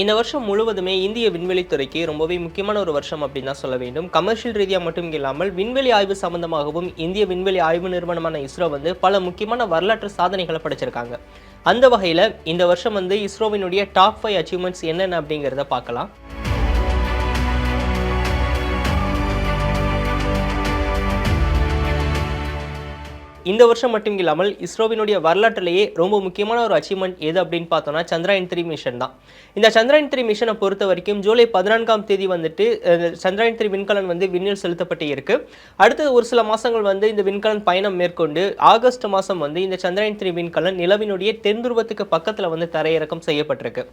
இந்த வருஷம் முழுவதுமே இந்திய விண்வெளித்துறைக்கு ரொம்பவே முக்கியமான ஒரு வருஷம் அப்படின்னு தான் சொல்ல வேண்டும். கமர்ஷியல் ரீதியாக மட்டும் இல்லாமல் விண்வெளி ஆய்வு சம்பந்தமாகவும் இந்திய விண்வெளி ஆய்வு நிறுவனமான இஸ்ரோ வந்து பல முக்கியமான வரலாற்று சாதனைகளை படைச்சிருக்காங்க. அந்த வகையில் இந்த வருஷம் வந்து இஸ்ரோவினுடைய டாப் ஃபைவ் அச்சீவ்மெண்ட்ஸ் என்னென்ன அப்படிங்கிறத பார்க்கலாம். இந்த வருஷம் மட்டும் இல்லாமல் இஸ்ரோவினுடைய வரலாற்றிலேயே ரொம்ப முக்கியமான ஒரு அச்சீவ்மெண்ட் எது அப்படின்னு பார்த்தோம்னா சந்திராயன் த்ரீ மிஷன் தான். இந்த சந்திராயன் த்ரீ மிஷனை பொறுத்த வரைக்கும் ஜூலை பதினான்காம் தேதி வந்துட்டு சந்திராயன் த்ரீ விண்கலன் வந்து விண்ணில் செலுத்தப்பட்டு இருக்கு. அடுத்தது ஒரு சில மாதங்கள் வந்து இந்த விண்கலன் பயணம் மேற்கொண்டு ஆகஸ்ட் மாதம் வந்து இந்த சந்திராயன் த்ரீ விண்கலன் நிலவினுடைய தென் துருவத்துக்கு பக்கத்தில் வந்து தரையிறக்கம் செய்யப்பட்டிருக்கு.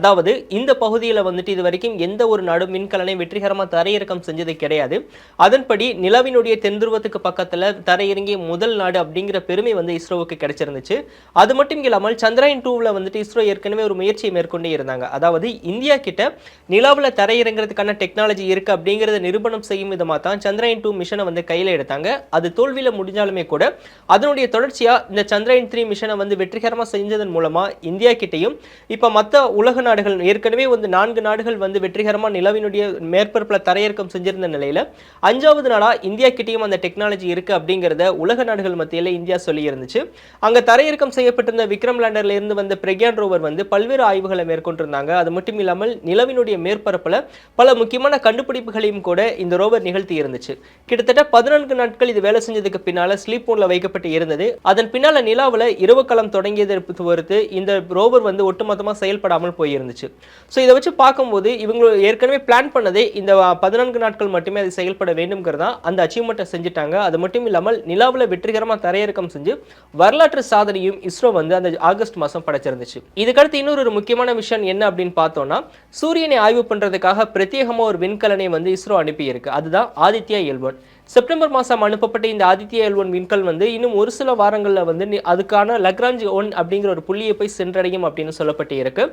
அதாவது இந்த பகுதியில் வந்துட்டு இது வரைக்கும் எந்த ஒரு நாடும் விண்கலனை வெற்றிகரமாக தரையிறக்கம் செஞ்சது கிடையாது. அதன்படி நிலவினுடைய தென் துருவத்துக்கு பக்கத்தில் தரையிறங்கிய முதல் நாடு அப்படிங்கிற பெருமை வந்து இஸ்ரோவுக்கு கிடைச்சிருந்துச்சு. அது மட்டும் இல்லாமல் சந்திராயன் டூவில் வந்துட்டு இஸ்ரோ ஏற்கனவே ஒரு முயற்சியை மேற்கொண்டே இருந்தாங்க. அதாவது இந்தியா கிட்ட நிலாவில் தரையிறங்கிறதுக்கான டெக்னாலஜி இருக்கு அப்படிங்கிறத நிரூபணம் செய்யும் விதமாக தான் சந்திராயன் டூ மிஷனை வந்து கையில் எடுத்தாங்க. அது தோல்வியில் முடிஞ்சாலுமே கூட அதனுடைய தொடர்ச்சியாக இந்த சந்திராயன் த்ரீ மிஷனை வந்து வெற்றிகரமாக செஞ்சதன் மூலமா இந்தியா கிட்டேயும் இப்போ மற்ற உலக நாடுகள் ஏற்கனவே வந்து நான்கு நாடுகள் வந்து வெற்றிகரமாக நிலவினுடைய மேற்பரப்பில் தரையிறக்கம் செஞ்சிருந்த நிலையில அஞ்சாவது நாளாக இந்தியா கிட்டையும் அந்த டெக்னாலஜி இருக்கு அப்படிங்கிறத உலக நாடுகள் மத்தியில் இந்தியா சொல்லி அங்கே அங்க தரையிறக்கம் செய்யப்பட்டிருந்த விக்ரம் லேண்டர்ல இருந்து வந்த பிரக்யான் ரோவர் வந்து பல்வேறு ஆய்வுகளை மேற்கொண்டிருந்தாங்க. அது மட்டும் இல்லாமல் நிலவினுடைய மேற்பரப்பில் பல முக்கியமான கண்டுபிடிப்புகளையும் கூட இந்த ரோவர் நிகழ்த்தி இருந்துச்சு. கிட்டத்தட்ட பதினான்கு நாட்கள் இது வேலை செஞ்சதுக்கு பின்னால ஸ்லீப் மோட்ல வைக்கப்பட்டு இருந்தது. அதன் பின்னால நிலாவில் இரவு காலம் தொடங்கியதை பொறுத்து இந்த ரோவர் வந்து ஒட்டுமொத்தமாக செயல்படாமல் போயிருந்துச்சு. ஸோ இதை வச்சு பார்க்கும்போது இவங்க ஏற்கனவே பிளான் பண்ணதே இந்த பதினான்கு நாட்கள் மட்டுமே அது செயல்பட வேண்டும்ங்கிறதா அந்த அச்சீவ்மெண்ட்டை செஞ்சுட்டாங்க. அது மட்டும் இல்லாமல் நிலாவில் வெற்றிகரமாக தரையிறக்கம் செஞ்சு வரலாற்று சாதனையும் இஸ்ரோ வந்து அந்த ஆகஸ்ட் மாதம் படைச்சிருந்துச்சு. இதுக்கடுத்து இன்னொரு ஒரு முக்கியமான விஷயம் என்ன அப்படின்னு பார்த்தோம்னா சூரியனை ஆய்வு பண்ணுறதுக்காக பிரத்யேகமாக ஒரு விண்கலனை வந்து இஸ்ரோ அனுப்பியிருக்கு. அதுதான் ஆதித்யா எல்வன் செப்டம்பர் மாதம் அனுப்பப்பட்ட இந்த ஆதித்யா எல் ஒன் விண்கல் வந்து இன்னும் ஒரு சில வாரங்களில் வந்து அதுக்கான லக்ராஞ்ச் ஒன் அப்படிங்கிற ஒரு புள்ளியை போய் சென்றடையும் அப்படின்னு சொல்லப்பட்டு இருக்கு.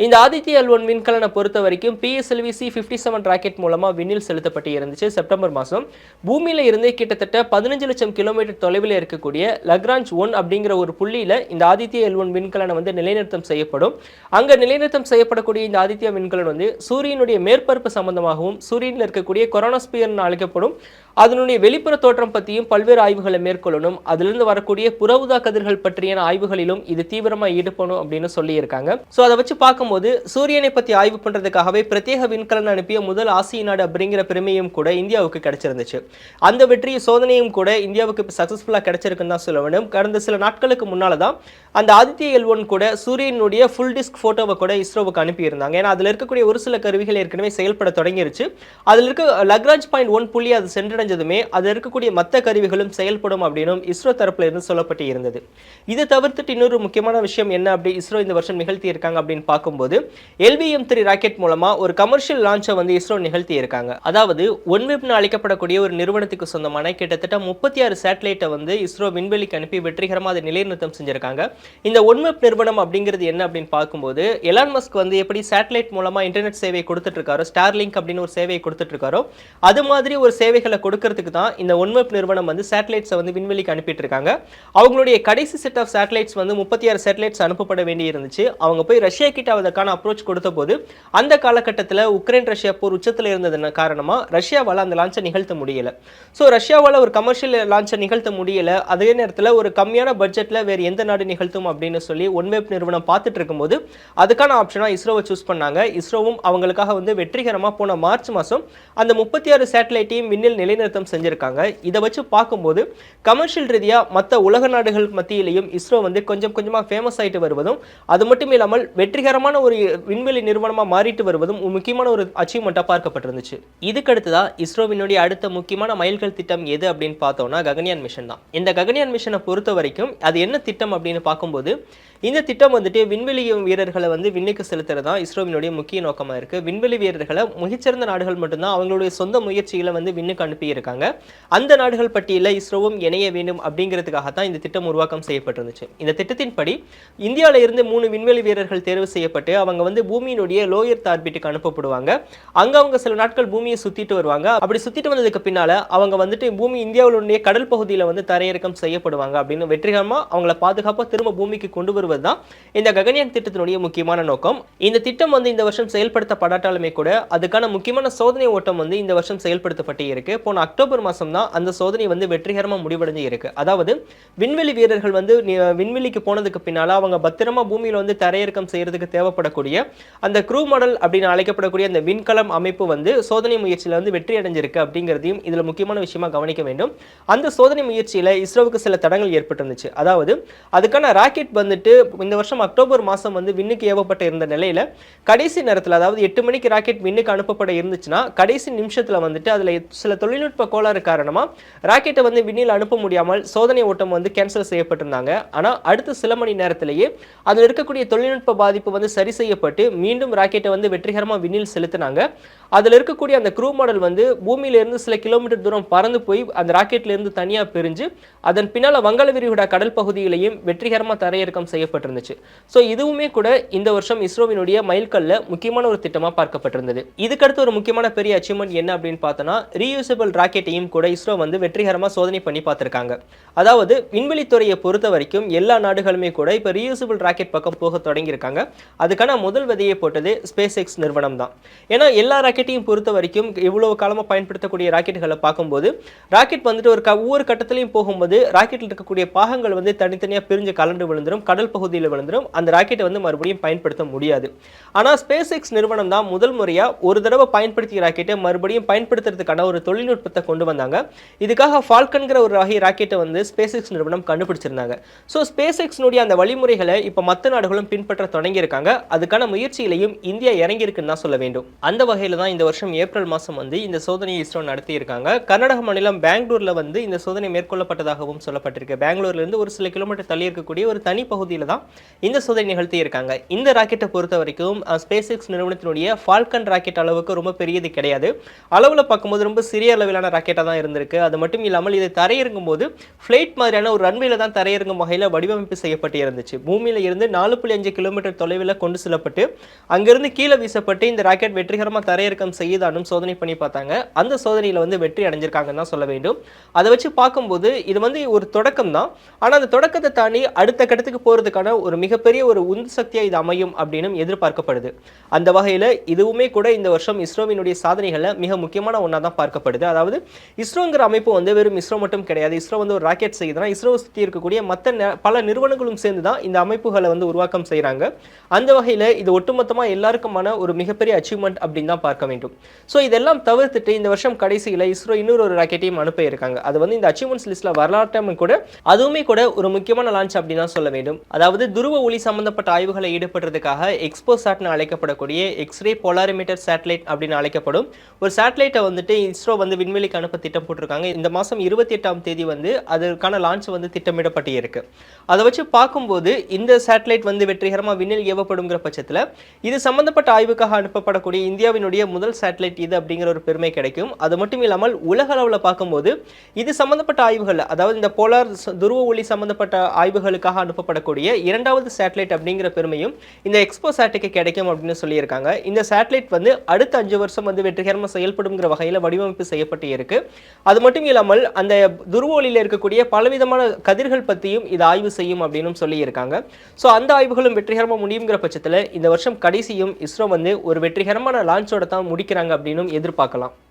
இந்த ஆதித்யா எல் ஒன் விண்கலனை பொறுத்த வரைக்கும் PSLV C fifty seven rocket மூலமாக விண்ணில் செலுத்தப்பட்டு இருந்துச்சு செப்டம்பர் மாதம் பூமியில் இருந்தே கிட்டத்தட்ட பதினஞ்சு லட்சம் கிலோமீட்டர் தொலைவில் இருக்கக்கூடிய லக்ராஞ்ச் ஒன் அப்படிங்கிற ஒரு புள்ளியில் இந்த ஆதித்யா எல் ஒன் விண்கலனை வந்து நிலைநிறுத்தம் செய்யப்படும். அங்கே நிலைநிறுத்தம் செய்யப்படக்கூடிய இந்த ஆதித்யா விண்கலன் வந்து சூரியனுடைய மேற்பரப்பு சம்பந்தமாகவும் சூரியனில் இருக்கக்கூடிய கொரோனாஸ்பியர்னு அழைக்கப்படும் அதனுடைய வெளிப்புற தோற்றம் பற்றியும் பல்வேறு ஆய்வுகளை மேற்கொள்ளணும். அதிலிருந்து வரக்கூடிய புற கதிர்கள் பற்றியான ஆய்வுகளிலும் இது தீவிரமாக ஈடுபடும் அப்படின்னு சொல்லியிருக்காங்க. ஸோ அதை வச்சு பார்க்கும்போது சூரியனை பற்றி ஆய்வு பண்ணுறதுக்காகவே பிரத்யேக விண்கலன் அனுப்பிய முதல் ஆசிய நாடு அப்படிங்கிற பெருமையும் கூட இந்தியாவுக்கு கிடைச்சிருந்துச்சு. அந்த வெற்றி சோதனையும் கூட இந்தியாவுக்கு சக்ஸஸ்ஃபுல்லாக கிடைச்சிருக்குன்னு தான் சொல்ல வேண்டும் கடந்த சில நாட்களுக்கு முன்னால் தான் அந்த ஆதித்ய எல் ஒன் கூட சூரியனுடைய ஃபுல் டிஸ்க் ஃபோட்டோவை கூட இஸ்ரோவுக்கு அனுப்பியிருந்தாங்க. ஏன்னா அதில் இருக்கக்கூடிய ஒரு சில கருவிகள் ஏற்கனவே செயல்பட தொடங்கிருச்சு. அதில் இருக்க லக்ராஜ் பாயிண்ட் ஒன் புள்ளி அது சென்றடைஞ்சதுமே அதில் இருக்கக்கூடிய மற்ற கருவிகளும் செயல்படும் அப்படின்னும் இஸ்ரோ தரப்புல இருந்து சொல்லப்பட்டு இருந்தது. இதை தவிர்த்துட்டு இன்னொரு முக்கியமான விஷயம் என்ன அப்படி இஸ்ரோ இந்த வருஷம் நிகழ்த்தி இருக்காங்க அப்படின்னு பார்க்கும்போது எல்விஎம் த்ரீ ராக்கெட் மூலமா ஒரு கமர்ஷியல் லான்ச்சை வந்து இஸ்ரோ நிகழ்த்தி இருக்காங்க. அதாவது ஒன்வெப்னு அழைக்கப்படக்கூடிய ஒரு நிறுவனத்துக்கு சொந்தமான கிட்டத்தட்ட முப்பத்தி ஆறு சேட்டலைட்டை வந்து இஸ்ரோ விண்வெளிக்கு அனுப்பி வெற்றிகரமாக அதை நிலைநிறுத்தம் செஞ்சிருக்காங்க. இந்த ஒன்வெப் நிறுவனம் அப்படிங்கிறது என்ன அப்படின்னு பார்க்கும்போது எலான் மஸ்க் வந்து எப்படி சேட்டலைட் மூலமா இன்டர்நெட் சேவை கொடுத்துட்டு இருக்காரோ ஸ்டார்லிங்க் அப்படின்னு ஒரு சேவையை கொடுத்துட்டு இருக்காரோ அது மாதிரி ஒரு சேவைகளை கொடுக்க கொடுக்கறதுக்கு தான் இந்த ஒன்வெப் நிறுவனம் வந்து சேட்டலைட்ஸை வந்து விண்வெளிக்கு அனுப்பிட்டு இருக்காங்க அவங்களுடைய கடைசி செட் ஆஃப் சேட்டலைட்ஸ் வந்து முப்பத்தி ஆறு சேட்டலைட்ஸ் அனுப்பப்பட வேண்டி இருந்துச்சு அவங்க போய் ரஷ்யா கிட்ட அதற்கான அப்ரோச் கொடுத்த போது அந்த காலகட்டத்தில் உக்ரைன் ரஷ்யா போர் உச்சத்தில் இருந்தது காரணமாக ரஷ்யாவால் அந்த லான்ச்சை நிகழ்த்த முடியல. ஸோ ரஷ்யாவால் ஒரு கமர்ஷியல் லான்ச்சை நிகழ்த்த முடியல. அதே நேரத்தில் ஒரு கம்மியான பட்ஜெட்டில் வேறு எந்த நாடு நிகழ்த்தும் அப்படின்னு சொல்லி ஒன்வெப் நிறுவனம் பார்த்துட்டு இருக்கும்போது அதுக்கான ஆப்ஷனாக இஸ்ரோவை சூஸ் பண்ணாங்க. இஸ்ரோவும் அவங்களுக்காக வந்து வெற்றிகரமாக போன மார்ச் மாதம் அந்த முப்பத்தி ஆறு சேட்டலைட்டையும் விண்ணில் இடைநிறுத்தம் செஞ்சுருக்காங்க. இதை வச்சு பார்க்கும்போது கமர்ஷியல் ரீதியாக மற்ற உலக நாடுகள் மத்தியிலையும் இஸ்ரோ வந்து கொஞ்சம் கொஞ்சமாக ஃபேமஸ் ஆயிட்டு வருவதும் அது மட்டும் இல்லாமல் வெற்றிகரமான ஒரு விண்வெளி நிறுவனமாக மாறிட்டு வருவதும் முக்கியமான ஒரு அச்சீவ்மெண்ட்டாக பார்க்கப்பட்டிருந்துச்சு. இதுக்கடுத்து தான் இஸ்ரோவினுடைய அடுத்த முக்கியமான மைல்கல் திட்டம் எது அப்படின்னு பார்த்தோம்னா ககன்யான் மிஷன் தான். இந்த ககன்யான் மிஷனை பொறுத்த வரைக்கும் அது என்ன திட்டம் அப்படின்னு பார்க்கும்போது இந்த திட்டம் வந்துட்டு விண்வெளி வீரர்களை வந்து விண்ணுக்கு செலுத்துறது தான் இஸ்ரோவினுடைய முக்கிய நோக்கமாக இருக்குது விண்வெளி வீரர்களை மிகச்சிறந்த நாடுகள் மட்டும்தான் அவங்களுடைய சொந்த முயற்சிகளை வந்து விண்ணுக்கு அனுப்பியிருக்காங்க அந்த நாடுகள் பட்டியலில் இஸ்ரோவும் இணைய வேண்டும் அப்படிங்கிறதுக்காக தான் இந்த திட்டம் உருவாக்கம் செய்யப்பட்டிருந்துச்சு. இந்த திட்டத்தின்படி இந்தியாவில் இருந்து மூணு விண்வெளி வீரர்கள் தேர்வு செய்யப்பட்டு அவங்க வந்து பூமியினுடைய லோயர் ஆர்பிட்டுக்கு அனுப்பப்படுவாங்க. அங்கே அவங்க சில நாட்கள் பூமியை சுற்றிட்டு வருவாங்க. அப்படி சுற்றிட்டு வந்ததுக்கு பின்னால் அவங்க வந்துட்டு பூமி இந்தியாவிலுடைய கடல் பகுதியில் வந்து தரையிறக்கம் செய்யப்படுவாங்க அப்படின்னு வெற்றிகரமாக அவங்கள பாதுகாப்பாக திரும்ப பூமிக்கு கொண்டு வருவது வருவது தான் இந்த ககன்யான் திட்டத்தினுடைய முக்கியமான நோக்கம். இந்த திட்டம் வந்து இந்த வருஷம் செயல்படுத்தப்படாட்டாலுமே கூட அதுக்கான முக்கியமான சோதனை ஓட்டம் வந்து இந்த வருஷம் செயல்படுத்தப்பட்டே இருக்கு. போன அக்டோபர் மாதம் தான் அந்த சோதனை வந்து வெற்றிகரமாக முடிவடைஞ்சு இருக்கு. அதாவது விண்வெளி வீரர்கள் வந்து விண்வெளிக்கு போனதுக்கு பின்னால் அவங்க பத்திரமா பூமியில் வந்து தரையிறக்கம் செய்கிறதுக்கு தேவைப்படக்கூடிய அந்த க்ரூ மாடல் அப்படின்னு அழைக்கப்படக்கூடிய அந்த விண்கலம் அமைப்பு வந்து சோதனை முயற்சியில் வந்து வெற்றி அடைஞ்சிருக்கு அப்படிங்கிறதையும் இதில் முக்கியமான விஷயமா கவனிக்க வேண்டும். அந்த சோதனை முயற்சியில் இஸ்ரோவுக்கு சில தடங்கள் ஏற்பட்டிருந்துச்சு. அதாவது அதுக்கான ராக்கெட் வந்துட்டு இந்த வருஷம் அக்டோபர் மாதம் வந்து விண்ணுக்கு ஏவப்பட்ட இருந்த நிலையில் கடைசி நேரத்தில் அதாவது எட்டு மணிக்கு ராக்கெட் விண்ணுக்கு அனுப்பப்பட இருந்துச்சுன்னா கடைசி நிமிஷத்தில் வந்துட்டு அதில் சில தொழில்நுட்ப கோளாறு காரணமா ராக்கெட்டை வந்து விண்ணில் அனுப்ப முடியாமல் சோதனை ஓட்டம் வந்து கேன்சல் செய்யப்பட்டிருந்தாங்க. ஆனால் அடுத்த சில மணி நேரத்திலேயே அதில் இருக்கக்கூடிய தொழில்நுட்ப பாதிப்பு வந்து சரி செய்யப்பட்டு மீண்டும் ராக்கெட்டை வந்து வெற்றிகரமா விண்ணில் செலுத்தினாங்க. அதுல இருக்கக்கூடிய அந்த க்ரூ மாடல் வந்து பூமியில இருந்து சில கிலோமீட்டர் தூரம் பறந்து போய் அந்த ராக்கெட்ல இருந்து தனியா பிரிஞ்சு அதன் பின்னால வங்காள விரிகுடா கடல் பகுதியிலையும் வெற்றிகரமா தரையிறக்கம் செய்யப்பட்டிருந்துச்சு. ஸோ இதுவுமே கூட இந்த வருஷம் இஸ்ரோவினுடைய மைல்கல்ல முக்கியமான ஒரு திட்டமா பார்க்கப்பட்டிருந்தது. இதுக்கடுத்து ஒரு முக்கியமான பெரிய அச்சீவ்மெண்ட் என்ன அப்படின்னு பார்த்தோன்னா ரீயூசபிள் ராக்கெட்டையும் கூட இஸ்ரோ வந்து வெற்றிகரமாக சோதனை பண்ணி பார்த்துருக்காங்க. அதாவது விண்வெளித்துறையை பொறுத்த வரைக்கும் எல்லா நாடுகளுமே கூட இப்போ ரீயூசபிள் ராக்கெட் பக்கம் போக தொடங்கியிருக்காங்க. அதுக்கான முதல் விதையை போட்டது ஸ்பேஸ் எக்ஸ் நிறுவனம் தான் ஏன்னா எல்லா ராக்கெட்டையும் பொறுத்த வரைக்கும் இவ்வளோ காலமாக பயன்படுத்தக்கூடிய ராக்கெட்டுகளை பார்க்கும்போது ராக்கெட் வந்துட்டு ஒரு க ஒவ்வொரு கட்டத்திலையும் போகும்போது ராக்கெட்டில் இருக்கக்கூடிய பாகங்கள் வந்து தனித்தனியாக பிரிஞ்சு கலண்டு விழுந்துடும் கடல் பகுதியில் விழுந்துடும் அந்த ராக்கெட்டை வந்து மறுபடியும் பயன்படுத்த முடியாது. ஆனால் ஸ்பேஸ் எக்ஸ் நிறுவனம் தான் முதல் முறையாக ஒரு தடவை பயன்படுத்திய ராக்கெட்டை மறுபடியும் பயன்படுத்துறதுக்கான ஒரு தொழில்நுட்ப தொழில்நுட்பத்தை கொண்டு வந்தாங்க. இதுக்காக ஃபால்கன்கிற ஒரு வகை ராக்கெட்டை வந்து ஸ்பேஸ் எக்ஸ் நிறுவனம் கண்டுபிடிச்சிருந்தாங்க. ஸோ ஸ்பேஸ் எக்ஸ்னுடைய அந்த வழிமுறைகளை இப்போ மற்ற நாடுகளும் பின்பற்ற தொடங்கியிருக்காங்க. அதுக்கான முயற்சியிலையும் இந்தியா இறங்கியிருக்குன்னு தான் சொல்ல வேண்டும். அந்த வகையில் தான் இந்த வருஷம் ஏப்ரல் மாதம் வந்து இந்த சோதனையை இஸ்ரோ நடத்தியிருக்காங்க. கர்நாடக மாநிலம் பெங்களூரில் வந்து இந்த சோதனை மேற்கொள்ளப்பட்டதாகவும் சொல்லப்பட்டிருக்கு. பெங்களூர்லேருந்து ஒரு சில கிலோமீட்டர் தள்ளி இருக்கக்கூடிய ஒரு தனி பகுதியில் தான் இந்த சோதனை நிகழ்த்தியிருக்காங்க. இந்த ராக்கெட்டை பொறுத்த வரைக்கும் ஸ்பேஸ் எக்ஸ் நிறுவனத்தினுடைய ஃபால்கன் ராக்கெட் அளவுக்கு ரொம்ப பெரியது கிடையாது. அளவில் பார்க்கும்போது ரொம்ப சிறிய அளவிலான ராக்கெட்டாக தான் இருந்திருக்கு. அது மட்டும் இல்லாமல் இதை தரையிறங்கும் போது ஃப்ளைட் மாதிரியான ஒரு ரன்வேல தான் தரையிறங்கும் வகையில் வடிவமைப்பு செய்யப்பட்டு இருந்துச்சு. பூமியில இருந்து நாலு புள்ளி அஞ்சு கிலோமீட்டர் தொலைவில் கொண்டு செல்லப்பட்டு அங்கிருந்து கீழே வீசப்பட்டு இந்த ராக்கெட் வெற்றிகரமாக தரையிறக்கம் செய்யுதானும் சோதனை பண்ணி பார்த்தாங்க. அந்த சோதனையில் வந்து வெற்றி அடைஞ்சிருக்காங்கன்னு தான் சொல்ல வேண்டும். அதை வச்சு பார்க்கும்போது இது வந்து ஒரு தொடக்கம் தான். ஆனால் அந்த தொடக்கத்தை தாண்டி அடுத்த கட்டத்துக்கு போகிறதுக்கான ஒரு மிகப்பெரிய ஒரு உந்து சக்தியாக இது அமையும் அப்படின்னு எதிர்பார்க்கப்படுது. அந்த வகையில் இதுவுமே கூட இந்த வருஷம் இஸ்ரோவினுடைய சாதனைகளில் மிக முக்கியமான ஒன்றா தான் பார்க்கப்படுது. அதாவது இஸ்ரோங்கிற அமைப்பு வந்து வெறும் இஸ்ரோ மட்டும் கிடையாது. இஸ்ரோ வந்து ஒரு ராக்கெட் செய்யுதுன்னா இஸ்ரோ சுற்றி இருக்கக்கூடிய மற்ற பல நிறுவனங்களும் சேர்ந்து தான் இந்த அமைப்புகளை வந்து உருவாக்கம் செய்கிறாங்க அந்த வகையில் இது ஒட்டுமொத்தமாக எல்லாருக்குமான ஒரு மிகப்பெரிய அச்சீவ்மெண்ட் அப்படின்னு தான் பார்க்க வேண்டும். ஸோ இதெல்லாம் தவிர்த்துட்டு இந்த வருஷம் கடைசியில் இஸ்ரோ இன்னொரு ஒரு ராக்கெட்டையும் அனுப்ப இருக்காங்க. அது வந்து இந்த அச்சீவ்மெண்ட்ஸ் லிஸ்ட்டில் வரலாற்றம் கூட அதுவுமே கூட ஒரு முக்கியமான லான்ச் அப்படின்னு தான் சொல்ல வேண்டும். அதாவது துருவ ஒளி சம்பந்தப்பட்ட ஆய்வுகளை ஈடுபடுறதுக்காக எக்ஸ்போ சாட்னு அழைக்கப்படக்கூடிய எக்ஸ்ரே போலாரிமீட்டர் சேட்டலைட் அப்படின்னு அழைக்கப்படும். ஒரு சேட்டலைட்டை வந்துட்டு இஸ்ரோ வந்து விண்வெளிக்கு அனுப்ப திட்டம் போட்டிருக்காங்க. இந்த மாதம் இருபத்தி எட்டாம் தேதி வந்து அதற்கான லான்ச் வந்து திட்டமிடப்பட்டு இருக்கு அதை வச்சு பார்க்கும்போது இந்த சேட்டலைட் வந்து வெற்றிகரமாக விண்ணில் ஏவப்படுங்கிற பட்சத்தில் இது சம்பந்தப்பட்ட ஆய்வுக்காக அனுப்பப்படக்கூடிய இந்தியாவினுடைய முதல் சேட்டலைட் இது அப்படிங்கிற ஒரு பெருமை கிடைக்கும். அது மட்டும் இல்லாமல் உலக அளவில் பார்க்கும்போது இது சம்பந்தப்பட்ட ஆய்வுகள் அதாவது இந்த போலார் துருவ ஒளி சம்பந்தப்பட்ட ஆய்வுகளுக்காக அனுப்பப்படக்கூடிய இரண்டாவது சேட்டலைட் அப்படிங்கிற பெருமையும் இந்த எக்ஸ்போ சேட்டுக்கு கிடைக்கும் அப்படின்னு சொல்லியிருக்காங்க. இந்த சேட்டலைட் வந்து அடுத்த அஞ்சு வருஷம் வந்து வெற்றிகரமாக செயல்படுங்கிற வகையில் வடிவமைப்பு செய்யப்பட்டு இருக்கு. அது மட்டும் இல்லாமல் அந்த துருவோலியில் இருக்கக்கூடிய பலவிதமான கதிர்கள் பற்றியும் இது ஆய்வு செய்யும் அப்படின்னு சொல்லியிருக்காங்க. ஸோ அந்த ஆய்வுகளும் வெற்றிகரமாக முடியுங்கிற பட்சத்தில் இந்த வருஷம் கடைசியும் இஸ்ரோ வந்து ஒரு வெற்றிகரமான லான்ச்சோட தான் முடிக்கிறாங்க அப்படின்னும் எதிர்பார்க்கலாம்.